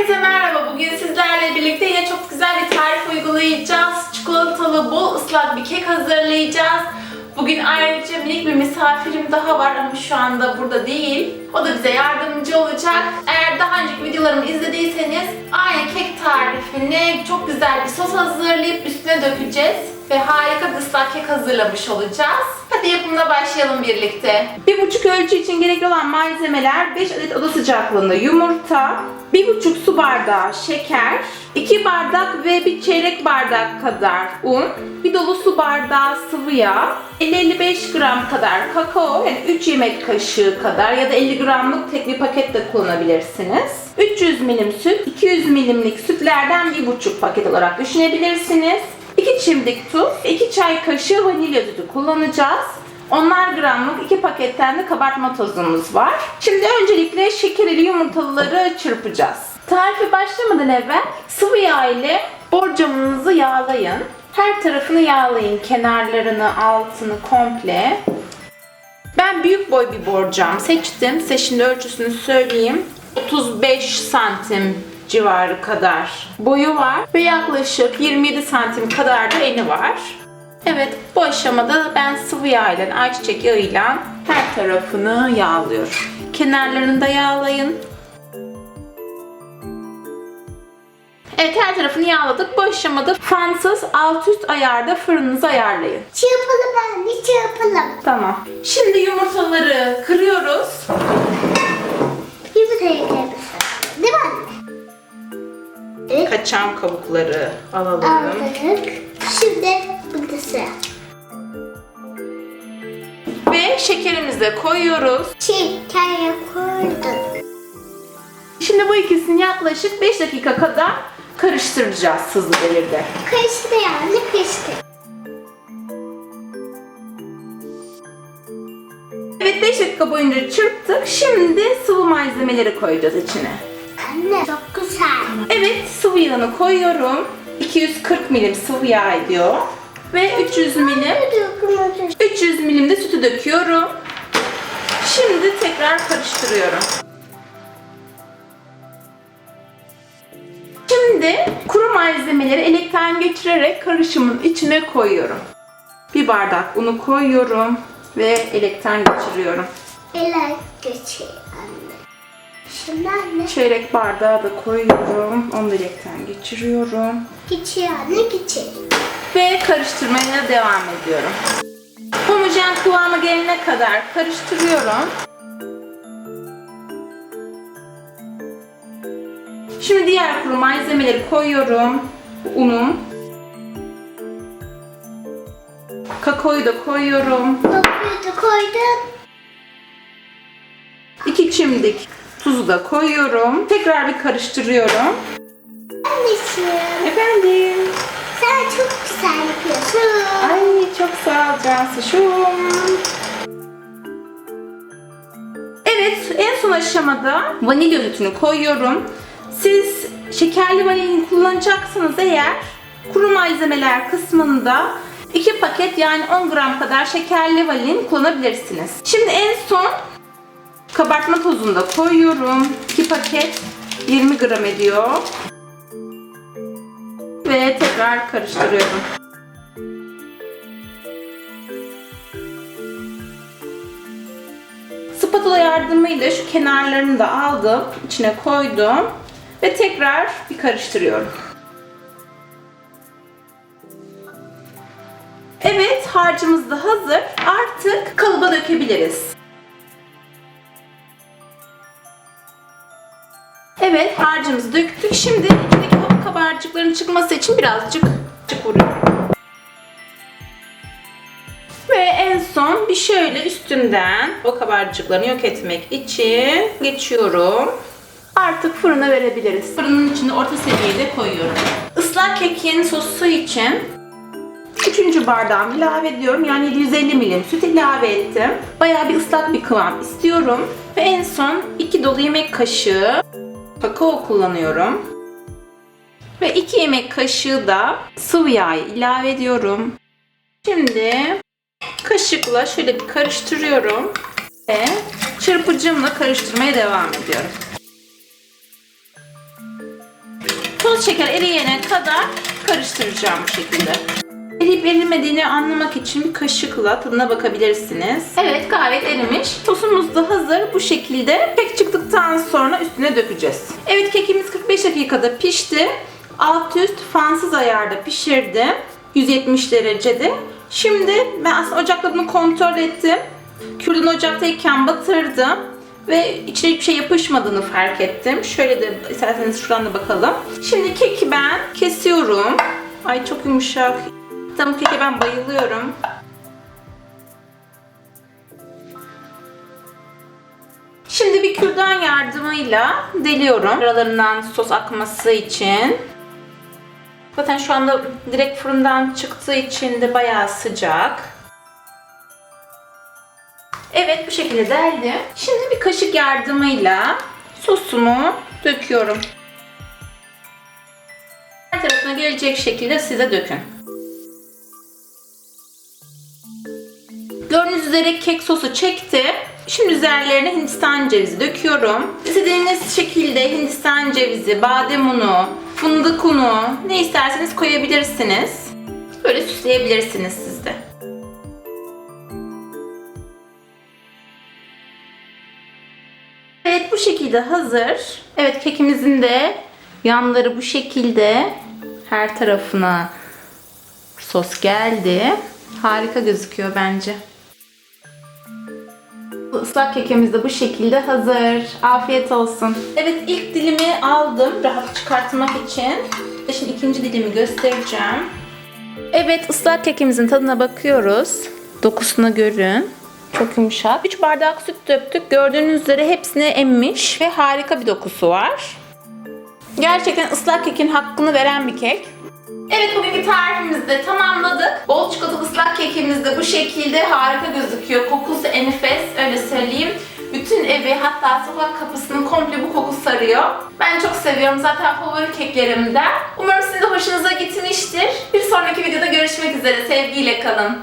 Herkese merhaba. Bugün sizlerle birlikte yine çok güzel bir tarif uygulayacağız. Çikolatalı bol ıslak bir kek hazırlayacağız. Bugün ayrıca minik bir misafirim daha var ama şu anda burada değil. O da bize yardımcı olacak. Eğer daha önceki videolarımı izlediyseniz aynı kek tarifini çok güzel bir sos hazırlayıp üstüne dökeceğiz. Ve harika ıslak kek hazırlamış olacağız. Hadi yapımına başlayalım birlikte. Bir buçuk ölçü için gerekli olan malzemeler 5 adet oda sıcaklığında yumurta, bir buçuk su bardağı şeker, 2 bardak ve bir çeyrek bardak kadar un, bir dolu su bardağı sıvı yağ, 50-55 gram kadar kakao, yani 3 yemek kaşığı kadar ya da 50 gramlık tek bir paket de kullanabilirsiniz. 300 milim süt, 200 milimlik sütlerden bir buçuk paket olarak düşünebilirsiniz. 2 çimdik tuz, 2 çay kaşığı vanilya sütü kullanacağız. Onlar gramlık 2 paketten de kabartma tozumuz var. Şimdi öncelikle şekerli yumurtaları çırpacağız. Tarife başlamadan evvel sıvı yağ ile borcamınızı yağlayın. Her tarafını yağlayın. Kenarlarını, altını komple. Ben büyük boy bir borcam seçtim. Size şimdi ölçüsünü söyleyeyim. 35 santim civarı kadar boyu var ve yaklaşık 27 santim kadar da eni var. Evet bu aşamada ben sıvı yağ ile ayçiçek yağıyla her tarafını yağlıyorum. Kenarlarını da yağlayın. Evet her tarafını yağladık. Bu aşamada fansız alt üst ayarda fırınınızı ayarlayın. Çırpalım anne çırpalım. Tamam. Şimdi yumurtaları kırıyoruz. Yumurtayı kırmızı. Değil mi Evet. Kaçan kabukları alalım. Aldık. Şimdi burada sıra. Ve şekerimizi de koyuyoruz. Şeker koydum. Şimdi bu ikisini yaklaşık 5 dakika kadar karıştıracağız hızlı devirde. Karıştı yani karıştı. Evet 5 dakika boyunca çırptık. Şimdi sıvı malzemeleri koyacağız içine. Anne çok güzel. Evet sıvı yağını koyuyorum. 240 milim sıvı yağ ediyor. Ve 300 milim 300 milim de sütü döküyorum. Şimdi tekrar karıştırıyorum. Şimdi kuru malzemeleri elekten geçirerek karışımın içine koyuyorum. Bir bardak unu koyuyorum ve elekten geçiriyorum. Ele geçiyor anne. Şimdi anne Çeyrek bardağı da koyuyorum. Onu da elekten geçiriyorum. geçiyor anne geçiyor. Ve karıştırmaya devam ediyorum. Homojen kıvama gelene kadar karıştırıyorum. Şimdi diğer kuru malzemeleri koyuyorum. Unum. Kakaoyu da koyuyorum. Dokuyu da koydum. 2 çimdik tuzu da koyuyorum. Tekrar bir karıştırıyorum. Anneciğim Efendim. sen çok güzel yapıyorsun. Ay çok sağ ol Cansu'şum. Evet en son aşamada vanilya sütünü koyuyorum. Siz şekerli vanilin kullanacaksanız eğer kuru malzemeler kısmında 2 paket yani 10 gram kadar şekerli vanilin kullanabilirsiniz. Şimdi en son kabartma tozunu da koyuyorum. 2 paket 20 gram ediyor. Ve tekrar karıştırıyorum. Spatula yardımıyla şu kenarlarını da aldım, içine koydum ve tekrar bir karıştırıyorum. Evet, harcımız da hazır. Artık kalıba dökebiliriz. Harcımızı döktük. Şimdi içindeki o kabarcıkların çıkması için birazcık vuruyorum. Ve en son bir şöyle üstünden o kabarcıklarını yok etmek için geçiyorum. Artık fırına verebiliriz. Fırının içine orta seviyede koyuyorum. Islak kekin sosu için 3. bardağımı ilave ediyorum. Yani 750 milim süt ilave ettim. Bayağı bir ıslak bir kıvam istiyorum. Ve en son 2 dolu yemek kaşığı kakao kullanıyorum. Ve 2 yemek kaşığı da sıvı yağ ilave ediyorum. Şimdi kaşıkla şöyle bir karıştırıyorum ve çırpıcımla karıştırmaya devam ediyorum. Toz şeker eriyene kadar karıştıracağım bu şekilde. Eriyip erimediğini anlamak için bir kaşıkla tadına bakabilirsiniz. Evet gayet erimiş. Sosumuz da hazır. Bu şekilde kek çıktıktan sonra üstüne dökeceğiz. Evet kekimiz 45 dakikada pişti. Alt üst fansız ayarda pişirdim. 170 derecede. Şimdi ben aslında ocakta bunu kontrol ettim. Kürdan ocaktayken batırdım. Ve içine hiçbir şey yapışmadığını fark ettim. Şöyle de isterseniz şuradan da bakalım. Şimdi keki ben kesiyorum. Ay çok yumuşak. Tam keke ben bayılıyorum. Şimdi bir kürdan yardımıyla deliyorum. Aralarından sos akması için. Zaten şu anda direkt fırından çıktığı için de bayağı sıcak. Evet bu şekilde deldim. Şimdi bir kaşık yardımıyla sosumu döküyorum. Her tarafına gelecek şekilde size dökün. Gördüğünüz üzere kek sosu çekti. Şimdi üzerlerine hindistan cevizi döküyorum. İstediğiniz şekilde hindistan cevizi, badem unu, fındık unu ne isterseniz koyabilirsiniz. Böyle süsleyebilirsiniz siz de. Evet bu şekilde hazır. Evet kekimizin de yanları bu şekilde her tarafına sos geldi. Harika gözüküyor bence. Bu ıslak kekimiz de bu şekilde hazır. Afiyet olsun. Evet ilk dilimi aldım rahat çıkartmak için. Şimdi ikinci dilimi göstereceğim. Evet ıslak kekimizin tadına bakıyoruz. Dokusunu görün. Çok yumuşak. 3 bardak süt döktük. Gördüğünüz üzere hepsini emmiş ve harika bir dokusu var. Gerçekten ıslak kekin hakkını veren bir kek. Evet bugünkü tarifimizi de tamamladık. Bol çikolatalı ıslak kekimiz de bu şekilde harika gözüküyor. Kokusu enfes öyle söyleyeyim. Bütün evi hatta sokak kapısını komple bu koku sarıyor. Ben çok seviyorum zaten favori keklerimden. Umarım sizin de hoşunuza gitmiştir. Bir sonraki videoda görüşmek üzere. Sevgiyle kalın.